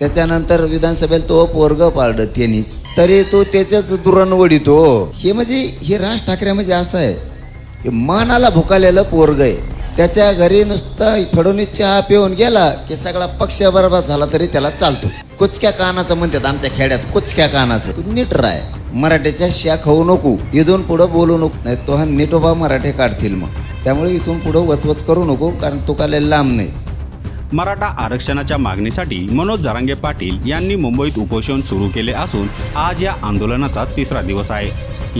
त्याच्यानंतर विधानसभेला तो पोरग पाळलं त्यांनीच. तरी तो त्याच्याच दुरण वडितो हो. हे म्हणजे हे राज ठाकरे म्हणजे असं आहे की मनाला भुकालेलं पोरग आहे. त्याच्या घरी नुसतं फडणवीस चहा पिऊन गेला की सगळा पक्ष बरबाद झाला तरी त्याला चालतो. कुचक्या कानाचं म्हणतात आमच्या खेड्यात कुचक्या कानाचं. तू नीट राय. मराठीच्या शा खाऊ नको इथून पुढं बोलू नको. नाही तो हा नीटोबा मराठे काढतील मग. त्यामुळे इथून पुढं वचवच करू नको कारण तो काय लांब नाही. मराठा आरक्षणाच्या मागणीसाठी मनोज जरांगे पाटील यांनी मुंबईत उपोषण सुरू केले असून आज या आंदोलनाचा तिसरा दिवस आहे.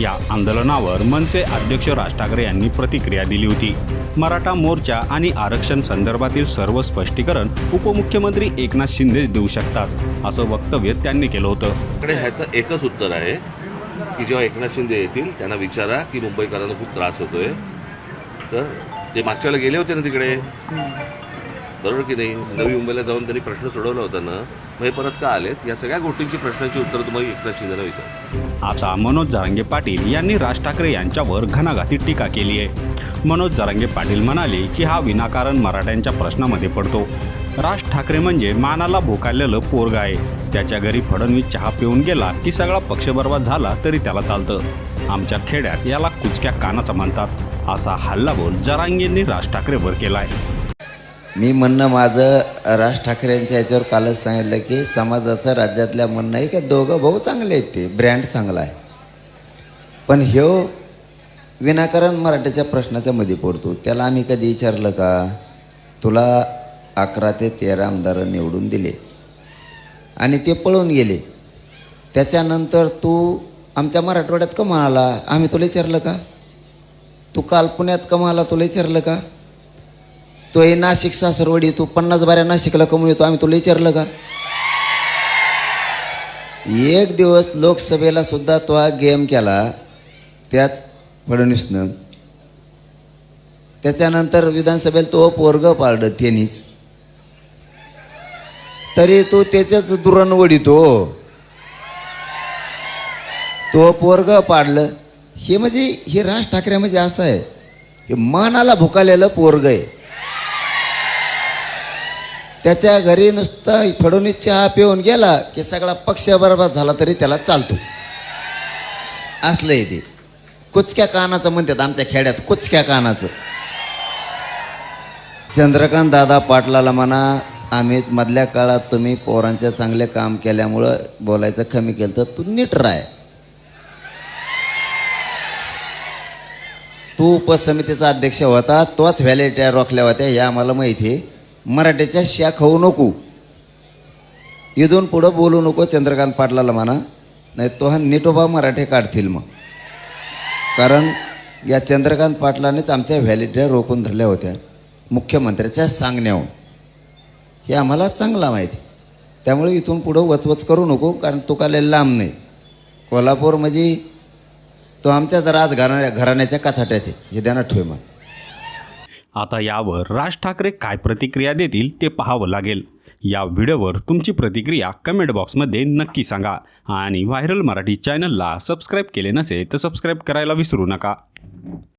या आंदोलनावर मनसे अध्यक्ष राज ठाकरे यांनी प्रतिक्रिया दिली होती. मराठा मोर्चा आणि आरक्षण संदर्भातील सर्व स्पष्टीकरण उपमुख्यमंत्री एकनाथ शिंदे देऊ शकतात असं वक्तव्य त्यांनी केलं होतं. ह्याचं एकच उत्तर आहे की जेव्हा एकनाथ शिंदे येतील त्यांना विचारा की मुंबईकरांना खूप त्रास होतोय. तर ते मागच्याला गेले होते ना तिकडे? बरोबर की नाही? नवी मुंबईला जाऊन त्यांनी प्रश्न सोडवला होता ना मग हे परत का आलेत? या सगळ्या गोष्टींची प्रश्नांची उत्तर तुम्हाला एकनाथ शिंदेना विचार आता मनोज जारांगे पाटील यांनी राज ठाकरे यांच्यावर घणाघाती टीका केली आहे. मनोज जारांगे पाटील म्हणाले की हा विनाकारण मराठ्यांच्या प्रश्नामध्ये पडतो. राज ठाकरे म्हणजे मानाला भोकालेलं पोरग आहे. त्याच्या घरी फडणवीस चहा पिऊन गेला की सगळा पक्ष बर्बाद झाला तरी त्याला चालतं. आमच्या खेड्यात याला कुचक्या कानाचा म्हणतात. असा हल्लाबोल जरांगेंनी राज ठाकरेवर केलाय. मी म्हणणं माझं राज ठाकरेंच्या याच्यावर कालच सांगितलं की समाजाचं राज्यातल्या म्हणणं आहे की दोघं भाऊ चांगले आहेत ते ब्रँड चांगला आहे. पण ह्यो विनाकारण मराठीच्या प्रश्नाच्या मध्ये पडतो. त्याला आम्ही कधी विचारलं का तुला अकरा ते तेरा आमदार निवडून दिले. आणि ते पळून गेले. त्याच्यानंतर तू आमच्या मराठवाड्यात का म्हणाला? आम्ही तुला विचारलं का? तू काल पुण्यात का म्हणाला? तुला विचारलं का? तो हे नाशिक सासरवडी तू पन्नास बाऱ्या नाशिकला कमून येतो. आम्ही तुला विचारलं का? एक दिवस लोकसभेला सुद्धा तो हा गेम केला. त्याच फडणवीसनं. त्याच्यानंतर विधानसभेला तो पोरग पाळलं त्यांनीच तरी तो त्याच्याच दुरण वडितो हो. तो पोरग पाडलं. हे म्हणजे हे राज ठाकरे म्हणजे असं आहे की मनाला भुकालेलं पोरग आहे. त्याच्या घरी नुसतं फडणवीस चहा पिऊन गेला की सगळा पक्ष बरबाद झाला तरी त्याला चालतो. असलंय ते. कुचक्या कानाचं म्हणतात आमच्या खेड्यात कुचक्या कानाचं. चंद्रकांत दादा पाटलाला म्हणा आम्ही मधल्या काळात तुम्ही पोरांच्या चांगले काम केल्यामुळं बोलायचं कमी केलं तर तू नीट राय तू उपसमितीचा अध्यक्ष होता तोच व्हॅलिट्या रोखल्या होत्या हे आम्हाला माहिती आहे. मराठ्याच्या श्या खाऊ नको. इथून पुढं बोलू नको चंद्रकांत पाटलाला म्हणा नाही तो हा निटोबा मराठे काढतील मग. कारण या चंद्रकांत पाटलानेच आमच्या व्हॅलिडिटी रोखून धरल्या होत्या मुख्यमंत्र्याच्या सांगण्यावर हे आम्हाला चांगला माहिती. त्यामुळे इथून पुढं वचवच करू नको कारण तो काय लय लांब नाही. कोल्हापूर म्हणजे तो आमच्याच राजघराण्या घराण्याच्या कासाट्यात आहे. हे ध्यानात ठेव मग. आता यावर राज ठाकरे काय प्रतिक्रिया देतील ते पाहावं लागेल. या व्हिडिओवर तुमची प्रतिक्रिया कमेंट बॉक्समध्ये नक्की सांगा. आणि व्हायरल मराठी चॅनलला सबस्क्राईब केले नसेल तर सबस्क्राईब करायला विसरू नका.